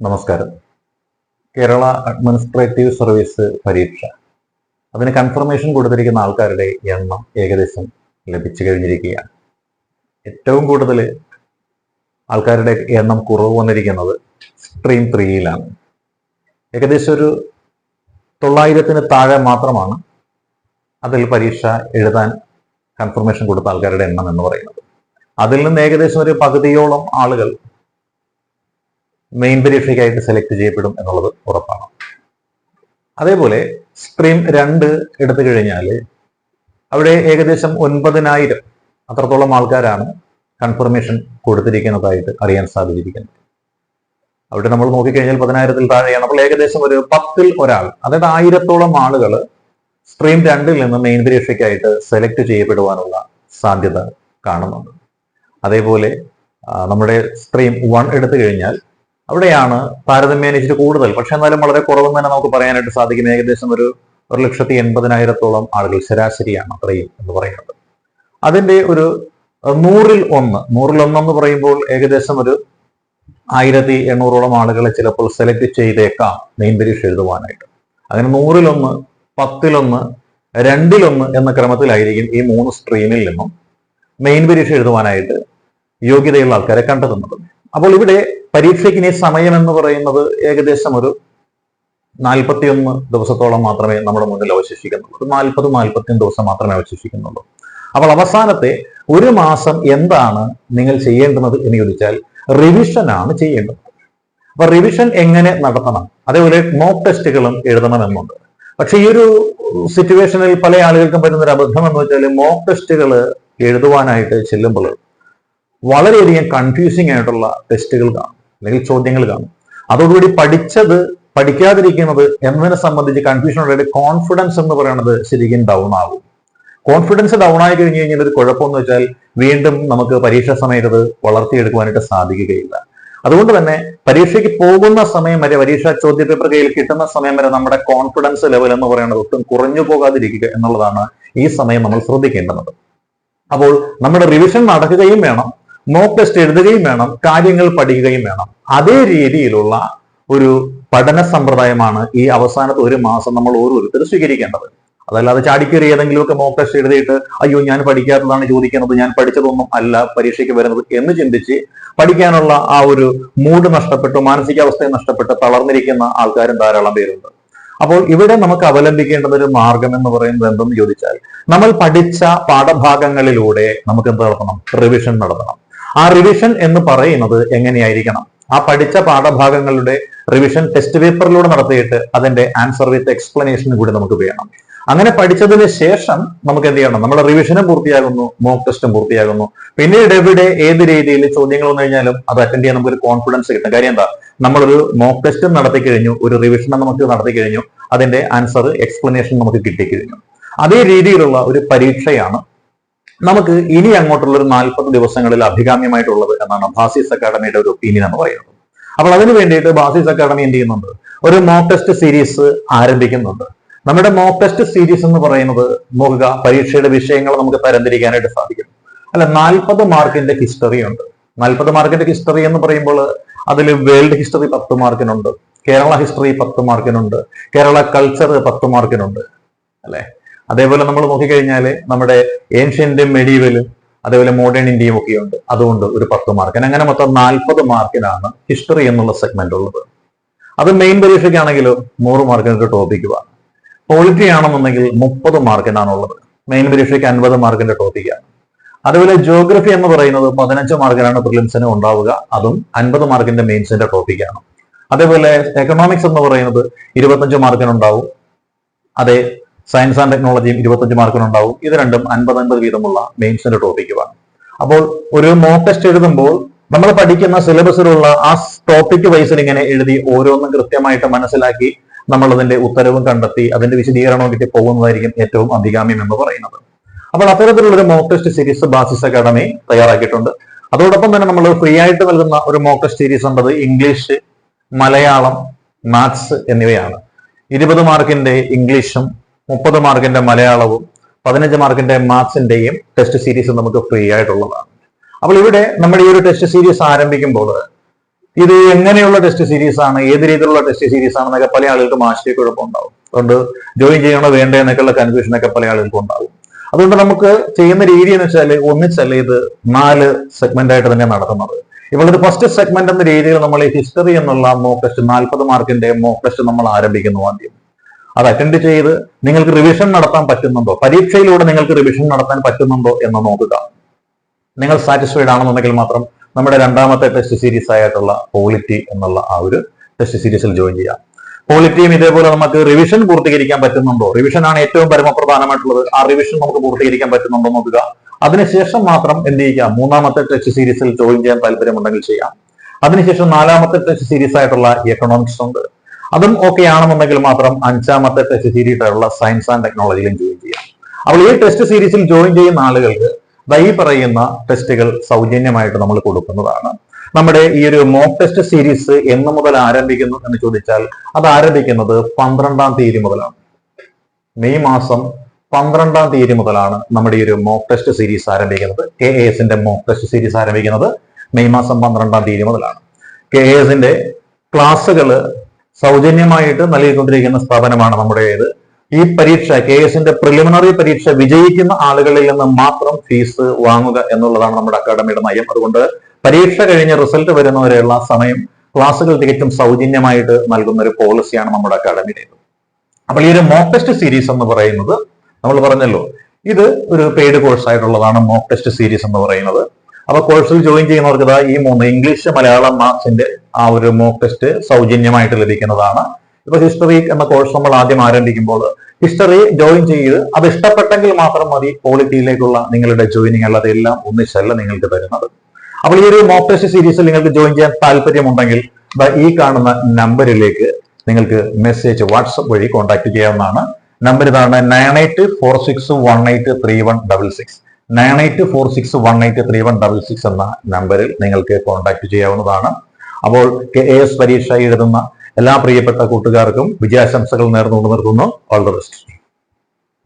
നമസ്കാരം. Kerala administrative service പരീക്ഷ. അതിന് കൺഫർമേഷൻ കൊടുത്തിരിക്കുന്ന ആൾക്കാരുടെ എണ്ണം ഏകദേശം ലഭിച്ചു കഴിഞ്ഞിരിക്കുകയാണ്. ഏറ്റവും കൂടുതൽ ആൾക്കാരുടെ എണ്ണം കുറവ് വന്നിരിക്കുന്നത് സ്ട്രീം ത്രീയിലാണ് ഏകദേശം ഒരു തൊള്ളായിരത്തിന് താഴെ മാത്രമാണ് അതിൽ പരീക്ഷ എഴുതാൻ കൺഫർമേഷൻ കൊടുത്ത ആൾക്കാരുടെ എണ്ണം എന്ന് പറയുന്നത്. അതിൽ നിന്ന് ഏകദേശം ഒരു പകുതിയോളം ആളുകൾ മെയിൻ പരീക്ഷയ്ക്കായിട്ട് സെലക്ട് ചെയ്യപ്പെടും എന്നുള്ളത് ഉറപ്പാണ്. അതേപോലെ സ്ട്രീം രണ്ട് എടുത്തു കഴിഞ്ഞാൽ അവിടെ ഏകദേശം ഒൻപതിനായിരം അത്രത്തോളം ആൾക്കാരാണ് കൺഫർമേഷൻ കൊടുത്തിരിക്കുന്നതായിട്ട് അറിയാൻ സാധിച്ചിരിക്കുന്നത്. അവിടെ നമ്മൾ നോക്കിക്കഴിഞ്ഞാൽ പതിനായിരത്തിൽ താഴെയാണ്. അപ്പോൾ ഏകദേശം ഒരു പത്തിൽ ഒരാൾ അതായത് ആയിരത്തോളം ആളുകൾ സ്ട്രീം രണ്ടിൽ നിന്ന് മെയിൻ പരീക്ഷയ്ക്കായിട്ട് സെലക്ട് ചെയ്യപ്പെടുവാനുള്ള സാധ്യത കാണുന്നുണ്ട്. അതേപോലെ നമ്മുടെ സ്ട്രീം വൺ എടുത്തു കഴിഞ്ഞാൽ അവിടെയാണ് താരതമ്യേന ഇച്ചിരി കൂടുതൽ. പക്ഷെ എന്നാലും വളരെ കുറവെന്ന് തന്നെ നമുക്ക് പറയാനായിട്ട് സാധിക്കും ഏകദേശം ഒരു ഒരു ലക്ഷത്തി എൺപതിനായിരത്തോളം ആളുകൾ ശരാശരിയാണ് അത്രയും എന്ന് പറയുന്നത്. അതിന്റെ ഒരു നൂറിൽ ഒന്ന് നൂറിൽ ഒന്ന് എന്ന് പറയുമ്പോൾ ഏകദേശം ഒരു ആയിരത്തി എണ്ണൂറോളം ആളുകളെ ചിലപ്പോൾ സെലക്ട് ചെയ്തേക്കാം മെയിൻ പരീക്ഷ എഴുതുവാനായിട്ട്. അങ്ങനെ നൂറിലൊന്ന് പത്തിലൊന്ന് രണ്ടിലൊന്ന് എന്ന ക്രമത്തിലായിരിക്കും ഈ മൂന്ന് സ്ട്രീമിൽ നിന്നും മെയിൻ പരീക്ഷ എഴുതുവാനായിട്ട് യോഗ്യതയുള്ള ആൾക്കാരെ കണ്ടെത്തുന്നത്. അപ്പോൾ ഇവിടെ പരീക്ഷയ്ക്ക് ഇനി സമയം എന്ന് പറയുന്നത് ഏകദേശം ഒരു നാൽപ്പത്തിയൊന്ന് ദിവസത്തോളം മാത്രമേ നമ്മുടെ മുന്നിൽ അവശേഷിക്കുന്നുള്ളൂ. ഒരു നാൽപ്പത് നാൽപ്പത്തിയൊന്ന് ദിവസം മാത്രമേ അവശേഷിക്കുന്നുള്ളൂ. അപ്പോൾ അവസാനത്തെ ഒരു മാസം എന്താണ് നിങ്ങൾ ചെയ്യേണ്ടുന്നത് എന്ന് ചോദിച്ചാൽ റിവിഷൻ ആണ് ചെയ്യേണ്ടത്. അപ്പൊ റിവിഷൻ എങ്ങനെ നടത്തണം? അതേപോലെ മോക്ക് ടെസ്റ്റുകളും എഴുതണമെന്നുണ്ട്. പക്ഷെ ഈ ഒരു സിറ്റുവേഷനിൽ പല ആളുകൾക്കും പറ്റുന്ന ഒരു അബദ്ധം എന്ന് വെച്ചാൽ മോക്ക് ടെസ്റ്റുകൾ എഴുതുവാനായിട്ട് ചെല്ലുമ്പോൾ വളരെയധികം കൺഫ്യൂസിങ് ആയിട്ടുള്ള ടെസ്റ്റുകൾ കാണും. അല്ലെങ്കിൽ ചോദ്യങ്ങൾ കാണും. അതോടുകൂടി പഠിച്ചത് പഠിക്കാതിരിക്കുന്നത് എന്നതിനെ സംബന്ധിച്ച് കൺഫ്യൂഷൻ ഉണ്ടായിട്ട് കോൺഫിഡൻസ് എന്ന് പറയുന്നത് ശരിക്കും ഡൗൺ ആകും. കോൺഫിഡൻസ് ഡൗൺ ആയി കഴിഞ്ഞു കഴിഞ്ഞാൽ ഒരു കുഴപ്പമെന്ന് വെച്ചാൽ വീണ്ടും നമുക്ക് പരീക്ഷാ സമയത്ത് വളർത്തിയെടുക്കുവാനായിട്ട് സാധിക്കുകയില്ല. അതുകൊണ്ട് തന്നെ പരീക്ഷയ്ക്ക് പോകുന്ന സമയം വരെ പരീക്ഷാ ചോദ്യപേപ്പർ കയ്യിൽ കിട്ടുന്ന സമയം വരെ നമ്മുടെ കോൺഫിഡൻസ് ലെവൽ എന്ന് പറയുന്നത് ഒട്ടും കുറഞ്ഞു പോകാതിരിക്കുക എന്നുള്ളതാണ് ഈ സമയം നമ്മൾ ശ്രദ്ധിക്കേണ്ടത്. അപ്പോൾ നമ്മുടെ റിവിഷൻ നടക്കുകയും വേണം. മോക്ക് ടെസ്റ്റ് എഴുതുകയും വേണം കാര്യങ്ങൾ പഠിക്കുകയും വേണം. അതേ രീതിയിലുള്ള ഒരു പഠന സമ്പ്രദായമാണ് ഈ അവസാനത്തെ ഒരു മാസം നമ്മൾ ഓരോരുത്തരും സ്വീകരിക്കേണ്ടത്. അതല്ലാതെ ചാടിക്കേറി ഏതെങ്കിലുമൊക്കെ മോക്ക് ടെസ്റ്റ് എഴുതിയിട്ട് അയ്യോ ഞാൻ പഠിക്കാത്തതാണ് ചോദിക്കുന്നത് ഞാൻ പഠിച്ചതൊന്നും അല്ല പരീക്ഷയ്ക്ക് വരുന്നത് എന്ന് ചിന്തിച്ച് പഠിക്കാനുള്ള ആ ഒരു മൂഡ് നഷ്ടപ്പെട്ടു മാനസികാവസ്ഥയെ നഷ്ടപ്പെട്ട് തളർന്നിരിക്കുന്ന ആൾക്കാരും ധാരാളം പേരുണ്ട്. അപ്പോൾ ഇവിടെ നമുക്ക് അവലംബിക്കേണ്ടുന്ന ഒരു മാർഗം എന്ന് പറയുന്നത് എന്തെന്ന് ചോദിച്ചാൽ നമ്മൾ പഠിച്ച പാഠഭാഗങ്ങളിലൂടെ നമുക്ക് എന്ത് നടത്തണം? റിവിഷൻ നടത്തണം. ആ റിവിഷൻ എന്ന് പറയുന്നത് എങ്ങനെയായിരിക്കണം? ആ പഠിച്ച പാഠഭാഗങ്ങളുടെ റിവിഷൻ ടെസ്റ്റ് പേപ്പറിലൂടെ നടത്തിയിട്ട് അതിന്റെ ആൻസർ വിത്ത് എക്സ്പ്ലനേഷൻ കൂടി നമുക്ക് വേണം. അങ്ങനെ പഠിച്ചതിന് ശേഷം നമുക്ക് എന്ത് ചെയ്യണം? നമ്മുടെ റിവിഷനും പൂർത്തിയാകുന്നു മോക്ക് ടെസ്റ്റും പൂർത്തിയാകുന്നു. പിന്നീട് എവിടെ ഏത് രീതിയിൽ ചോദ്യങ്ങൾ വന്നു കഴിഞ്ഞാലും അത് അറ്റൻഡ് ചെയ്യാൻ നമുക്ക് ഒരു കോൺഫിഡൻസ് കിട്ടും. കാര്യം എന്താ? നമ്മളൊരു മോക്ക് ടെസ്റ്റും നടത്തി കഴിഞ്ഞു ഒരു റിവിഷനും നമുക്ക് നടത്തി കഴിഞ്ഞു അതിന്റെ ആൻസർ എക്സ്പ്ലനേഷൻ നമുക്ക് കിട്ടിക്കഴിഞ്ഞു അതേ രീതിയിലുള്ള ഒരു പരീക്ഷയാണ് നമുക്ക് ഇനി അങ്ങോട്ടുള്ള ഒരു നാൽപ്പത് ദിവസങ്ങളിൽ അഭികാമ്യമായിട്ടുള്ളത് എന്നാണ് ഭാസിസ് അക്കാഡമിയുടെ ഒരു ഒപ്പീനിയൻ എന്ന് പറയുന്നത്. അപ്പോൾ അതിന് വേണ്ടിയിട്ട് ഭാസിസ് അക്കാഡമി എന്ത് ചെയ്യുന്നുണ്ട്? ഒരു മോക്ക് ടെസ്റ്റ് സീരീസ് ആരംഭിക്കുന്നുണ്ട്. നമ്മുടെ മോക്ക് ടെസ്റ്റ് സീരീസ് എന്ന് പറയുന്നത് നോക്കുക പരീക്ഷയുടെ വിഷയങ്ങൾ നമുക്ക് തരംതിരിക്കാനായിട്ട് സാധിക്കും അല്ല നാൽപ്പത് മാർക്കിന്റെ ഹിസ്റ്ററി ഉണ്ട്. നാൽപ്പത് മാർക്കിന്റെ ഹിസ്റ്ററി എന്ന് പറയുമ്പോൾ അതിൽ വേൾഡ് ഹിസ്റ്ററി പത്ത് മാർക്കിനുണ്ട്. കേരള ഹിസ്റ്ററി പത്ത് മാർക്കിനുണ്ട്. കേരള കൾച്ചർ പത്ത് മാർക്കിനുണ്ട്. അല്ലെ? അതേപോലെ നമ്മൾ നോക്കിക്കഴിഞ്ഞാൽ നമ്മുടെ ഏൻഷ്യന്റും മെഡീവലും അതേപോലെ മോഡേൺ ഇന്ത്യയും ഒക്കെ ഉണ്ട്. അതുകൊണ്ട് ഒരു പത്ത് മാർക്കിന് അങ്ങനെ മൊത്തം നാൽപ്പത് മാർക്കിനാണ് ഹിസ്റ്ററി എന്നുള്ള സെഗ്മെന്റ് ഉള്ളത്. അത് മെയിൻ പരീക്ഷയ്ക്കാണെങ്കിലും നൂറ് മാർക്കിനൊക്കെ ടോപ്പിക്കുവാണ് പോളിറ്റി ആണെന്നുണ്ടെങ്കിൽ മുപ്പത് മാർക്കിനാണ് ഉള്ളത്. മെയിൻ പരീക്ഷയ്ക്ക് അൻപത് മാർക്കിന്റെ ടോപ്പിക്കാണ് അതുപോലെ ജോഗ്രഫി എന്ന് പറയുന്നത് പതിനഞ്ച് മാർക്കിനാണ് പ്രിലിംസിന് ഉണ്ടാവുക. അതും അൻപത് മാർക്കിന്റെ മെയിൻസിന്റെ ടോപ്പിക്കാണ് അതേപോലെ എക്കണോമിക്സ് എന്ന് പറയുന്നത് ഇരുപത്തഞ്ച് മാർക്കിനുണ്ടാവും അതേ സയൻസ് ആൻഡ് ടെക്നോളജിയും ഇരുപത്തഞ്ച് മാർക്കിനുണ്ടാവും. ഇത് രണ്ടും അൻപത് അൻപത് വീതമുള്ള മെയിൻസിന്റെ ടോപ്പിക്കുമാണ് അപ്പോൾ ഒരു മോക്ക് ടെസ്റ്റ് എഴുതുമ്പോൾ നമ്മൾ പഠിക്കുന്ന സിലബസിലുള്ള ആ ടോപ്പിക് വൈസിൽ ഇങ്ങനെ എഴുതി ഓരോന്നും കൃത്യമായിട്ട് മനസ്സിലാക്കി നമ്മൾ അതിന്റെ ഉത്തരവും കണ്ടെത്തി അതിന്റെ വിശദീകരണവും കിട്ടി പോകുന്നതായിരിക്കും ഏറ്റവും അഭികാമ്യം എന്ന് പറയുന്നത്. അപ്പോൾ അത്തരത്തിലുള്ള ഒരു mock test series basis academy തയ്യാറാക്കിയിട്ടുണ്ട്. അതോടൊപ്പം തന്നെ നമ്മൾ ഫ്രീ ആയിട്ട് നൽകുന്ന ഒരു മോക്ക് ടെസ്റ്റ് സീരീസ് ഉണ്ടത് ഇംഗ്ലീഷ് മലയാളം മാത്സ് എന്നിവയാണ്. ഇരുപത് മാർക്കിന്റെ ഇംഗ്ലീഷും മുപ്പത് മാർക്കിന്റെ മലയാളവും പതിനഞ്ച് മാർക്കിന്റെ മാത്സിന്റെയും ടെസ്റ്റ് സീരീസ് നമുക്ക് ഫ്രീ ആയിട്ടുള്ളതാണ്. അപ്പോൾ ഇവിടെ നമ്മൾ ഈ ഒരു ടെസ്റ്റ് സീരീസ് ആരംഭിക്കുമ്പോൾ ഇത് എങ്ങനെയുള്ള ടെസ്റ്റ് സീരീസ് ആണ് ഏത് രീതിയിലുള്ള ടെസ്റ്റ് സീരീസ് ആണെന്നൊക്കെ പല ആളുകൾക്കും ആശയക്കുഴപ്പം ഉണ്ടാവും. അതുകൊണ്ട് ജോയിൻ ചെയ്യണോ വേണ്ടേ എന്നൊക്കെയുള്ള കൺഫ്യൂഷൻ ഒക്കെ പല ആളുകൾക്കും ഉണ്ടാവും. അതുകൊണ്ട് നമുക്ക് ചെയ്യുന്ന രീതി എന്ന് വെച്ചാൽ ഒന്നിച്ചല്ല ഇത് നാല് സെഗ്മെന്റ് ആയിട്ട് തന്നെ നടത്തുന്നത്. ഇവളൊരു ഫസ്റ്റ് സെഗ്മെന്റ് എന്ന രീതിയിൽ നമ്മൾ ഈ ഹിസ്റ്ററി എന്നുള്ള മോക്ക് ടെസ്റ്റ് നാൽപ്പത് മാർക്കിന്റെ മോക്ക് ടെസ്റ്റ് നമ്മൾ ആരംഭിക്കുന്നു ആദ്യം. അത് അറ്റൻഡ് ചെയ്ത് നിങ്ങൾക്ക് റിവിഷൻ നടത്താൻ പറ്റുന്നുണ്ടോ? പരീക്ഷയിലൂടെ നിങ്ങൾക്ക് റിവിഷൻ നടത്താൻ പറ്റുന്നുണ്ടോ എന്ന് നോക്കുക. നിങ്ങൾ സാറ്റിസ്ഫൈഡ് ആണെന്നുണ്ടെങ്കിൽ മാത്രം നമ്മുടെ രണ്ടാമത്തെ ടെസ്റ്റ് സീരീസ് ആയിട്ടുള്ള പോളിറ്റി എന്നുള്ള ആ ഒരു ടെസ്റ്റ് സീരീസിൽ ജോയിൻ ചെയ്യാം. പോളിറ്റിയും ഇതേപോലെ നമുക്ക് റിവിഷൻ പൂർത്തീകരിക്കാൻ പറ്റുന്നുണ്ടോ? റിവിഷൻ ആണ് ഏറ്റവും പരമപ്രധാനമായിട്ടുള്ളത്. ആ റിവിഷൻ നമുക്ക് പൂർത്തീകരിക്കാൻ പറ്റുന്നുണ്ടോ നോക്കുക. അതിനുശേഷം മാത്രം എന്ത് ചെയ്യാം മൂന്നാമത്തെ ടെസ്റ്റ് സീരീസിൽ ജോയിൻ ചെയ്യാൻ താല്പര്യമുണ്ടെങ്കിൽ ചെയ്യാം. അതിനുശേഷം നാലാമത്തെ ടെസ്റ്റ് സീരീസ് ആയിട്ടുള്ള എക്കണോമിക്സ് ഉണ്ട്. അതും ഓക്കെ ആണെന്നുണ്ടെങ്കിൽ മാത്രം അഞ്ചാമത്തെ ടെസ്റ്റ് സീരീസ് ആയിട്ടുള്ള സയൻസ് ആൻഡ് ടെക്നോളജിയിലും ജോയിൻ ചെയ്യാം. അപ്പോൾ ഈ ടെസ്റ്റ് സീരീസിൽ ജോയിൻ ചെയ്യുന്ന ആളുകൾക്ക് ഈ പറയുന്ന ടെസ്റ്റുകൾ സൗജന്യമായിട്ട് നമ്മൾ കൊടുക്കുന്നതാണ്. നമ്മുടെ ഈ ഒരു മോക്ക് ടെസ്റ്റ് സീരീസ് എന്ന് മുതൽ ആരംഭിക്കുന്നു എന്ന് ചോദിച്ചാൽ അത് ആരംഭിക്കുന്നത് പന്ത്രണ്ടാം തീയതി മുതലാണ്. മെയ് മാസം പന്ത്രണ്ടാം തീയതി മുതലാണ് നമ്മുടെ ഈ ഒരു മോക്ക് ടെസ്റ്റ് സീരീസ് ആരംഭിക്കുന്നത്. കെ എ എസിന്റെ മോക്ക് ടെസ്റ്റ് സീരീസ് ആരംഭിക്കുന്നത് മെയ് മാസം പന്ത്രണ്ടാം തീയതി മുതലാണ്. കെ എ എസിന്റെ ക്ലാസ്സുകൾ സൗജന്യമായിട്ട് നൽകിക്കൊണ്ടിരിക്കുന്ന സ്ഥാപനമാണ് നമ്മുടേത് ഈ പരീക്ഷ കെ എസിന്റെ പ്രിലിമിനറി പരീക്ഷ വിജയിക്കുന്ന ആളുകളിൽ നിന്ന് മാത്രം ഫീസ് വാങ്ങുക എന്നുള്ളതാണ് നമ്മുടെ അക്കാഡമിയുടെ നയം. അതുകൊണ്ട് പരീക്ഷ കഴിഞ്ഞ റിസൾട്ട് വരുന്നവരെയുള്ള സമയം ക്ലാസ്സുകൾ തികച്ചും സൗജന്യമായിട്ട് നൽകുന്ന ഒരു പോളിസിയാണ് നമ്മുടെ അക്കാഡമിയുടേത് അപ്പോൾ ഈ ഒരു മോക്ക് ടെസ്റ്റ് സീരീസ് എന്ന് പറയുന്നത് നമ്മൾ പറഞ്ഞല്ലോ ഇത് ഒരു പെയ്ഡ് കോഴ്സ് ആയിട്ടുള്ളതാണ് മോക്ക് ടെസ്റ്റ് സീരീസ് എന്ന് പറയുന്നത്. അപ്പൊ കോഴ്സിൽ ജോയിൻ ചെയ്യുന്നവർക്ക് ഇതാ ഈ മൂന്ന് ഇംഗ്ലീഷ് മലയാളം മാത്സിന്റെ ആ ഒരു മോക്ക് ടെസ്റ്റ് സൗജന്യമായിട്ട് ലഭിക്കുന്നതാണ്. ഇപ്പൊ ഹിസ്റ്ററി എന്ന കോഴ്സ് നമ്മൾ ആദ്യം ആരംഭിക്കുമ്പോൾ ഹിസ്റ്ററി ജോയിൻ ചെയ്ത് അത് ഇഷ്ടപ്പെട്ടെങ്കിൽ മാത്രം മതി. പോളിറ്റിയിലേക്കുള്ള നിങ്ങളുടെ ജോയിനിങ് അല്ലാതെ എല്ലാം ഒന്നിച്ചല്ല നിങ്ങൾക്ക് തരുന്നത്. അപ്പോൾ ഈ ഒരു മോക്ക് ടെസ്റ്റ് സീരീസിൽ നിങ്ങൾക്ക് ജോയിൻ ചെയ്യാൻ താല്പര്യമുണ്ടെങ്കിൽ ഈ കാണുന്ന നമ്പറിലേക്ക് നിങ്ങൾക്ക് മെസ്സേജ് വാട്സപ്പ് വഴി കോൺടാക്ട് ചെയ്യാവുന്നതാണ്. നമ്പർ ഇതാണ് nine eight four six one eight three one double six nine eight four six one eight three one double six എന്ന നമ്പറിൽ നിങ്ങൾക്ക് കോൺടാക്ട് ചെയ്യാവുന്നതാണ്. അപ്പോൾ കെ എ എസ് പരീക്ഷ എഴുതുന്ന എല്ലാ പ്രിയപ്പെട്ട കൂട്ടുകാർക്കും വിജയാശംസകൾ നേർന്നുകൊണ്ട് നിർത്തുന്നു. All the best